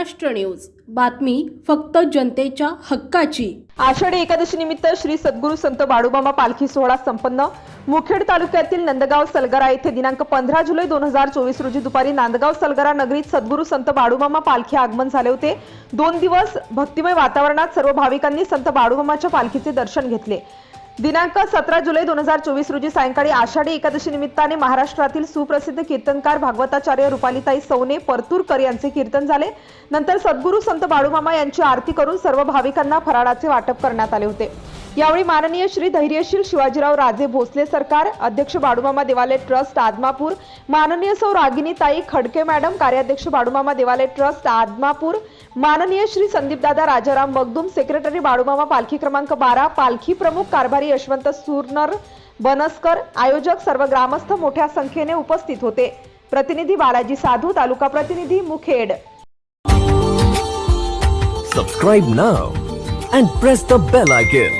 Maharashtra news. बातमी फक्त जनतेच्या हक्काची. आषाढी एकादशी निमित्त श्री सद्गुरू संत बाळूमामा पालखी सोहळा संपन्न. मुखेड तालुक्यातील नंदगाव सलगरा येथे दिनांक पंधरा जुलै दोन हजार चोवीस रोजी दुपारी नांदगाव सलगरा नगरीत सद्गुरू संत बाळूमामा पालखी आगमन झाले होते. दोन दिवस भक्तिमय वातावरणात सर्व भाविकांनी संत बाळूमामाच्या पालखीचे दर्शन घेतले. दिनांक सतरा जुलै दोन हजार चोवीस रोजी सायंकाळी आषाढी एकादशी निमित्ताने महाराष्ट्रातील सुप्रसिद्ध कीर्तनकार भागवताचार्य रुपालीताई सौने परतूरकर यांचे कीर्तन झाले. नंतर सद्गुरू संत बाळूमामा यांची आरती करून सर्व भाविकांना फराळाचे वाटप करण्यात आले होते. यावेळी माननीय श्री धैर्यशील शिवाजीराव राजे भोसले सरकार अध्यक्ष बाडूमामा देवालय ट्रस्ट आदमापूर माननीय सौ रागिनीताई खडके मॅडम कार्याध्यक्ष बाडूमामा देवालय ट्रस्ट आदमापूर माननीय श्री संदीपदादा राजाराम मगदूम सेक्रेटरी बाडूमामा पालखी क्रमांक बारा पालखी प्रमुख कारभारी यशवंत सुरनर बनसकर आयोजक सर्व ग्रामस्थ मोठ्या संख्येने उपस्थित होते प्रतिनिधी बालाजी साधू तालुका प्रतिनिधी Mukhed subscribe now and press the bell icon.